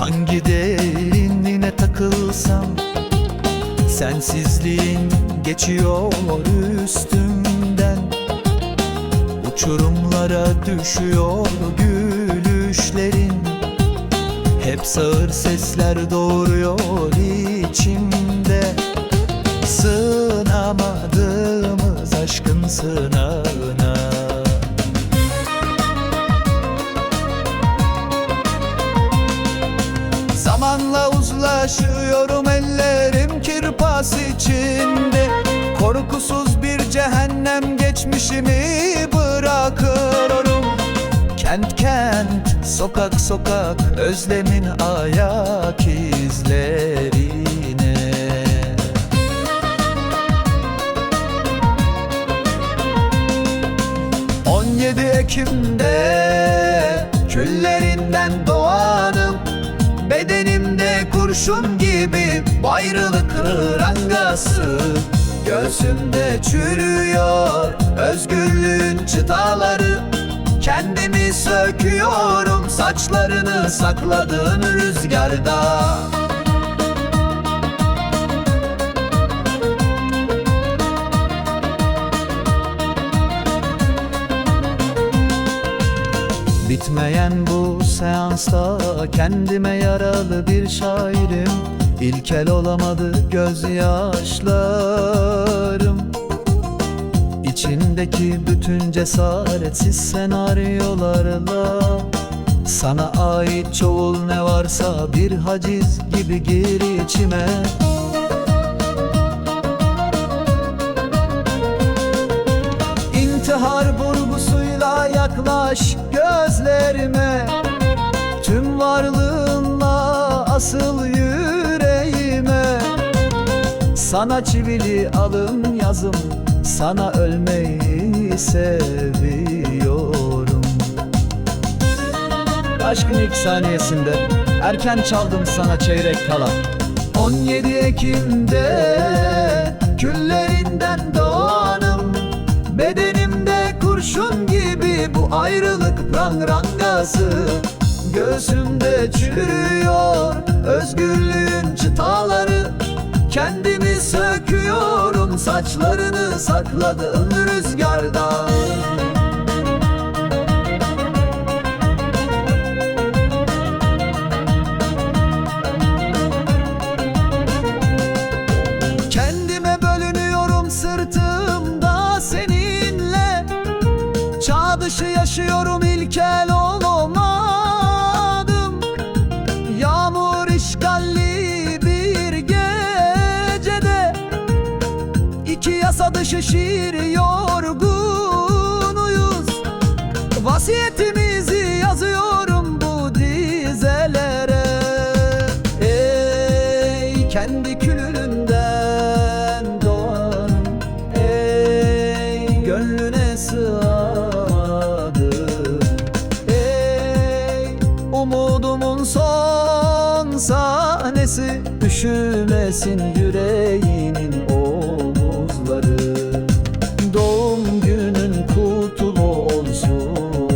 Hangi derinliğine takılsam Sensizliğin geçiyor üstümden. Uçurumlara düşüyor gülüşlerin Hep sağır sesler doğuruyor içimde. Sığınamadığımız aşkın sınavına uzlaşıyorum ellerim kirpas içinde. Korkusuz bir cehennem geçmişimi bırakıyorum. Kent kent, sokak sokak özlemin ayak izlerine. 17 Ekim'de küllerinden kurşun gibi bu ayrılık rangası. Göğsümde çürüyor özgürlüğün çıtaları. Kendimi söküyorum saçlarını sakladığın rüzgarda Bitmeyen bu seansta kendime yaralı bir şairim. İlkel olamadı gözyaşlarım. İçindeki bütün cesaretsiz senaryolarla Sana ait çoğul ne varsa bir haciz gibi gir içime. İntihar vurgusuyla yaklaş Sana çivili alın yazım Sana ölmeyi seviyorum. Aşkın ilk saniyesinde Erken çaldım sana çeyrek kala 17 Ekim'de Küllerinden doğanım. Bedenimde kurşun gibi Bu ayrılık prangangası Göğsümde çürüyor Özgürlüğün Saçlarını sakladım rüzgarda Dışı şiir yorgunuyuz Vasiyetimizi yazıyorum bu dizelere. Ey kendi külünden doğan Ey gönlüne sığadı Ey umudumun son sahnesi Üşümesin yüreğinin omuzları Doğum günün kutlu olsun.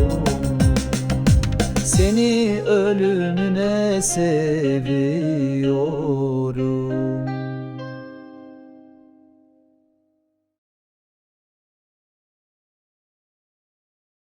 Seni ölümüne seviyorum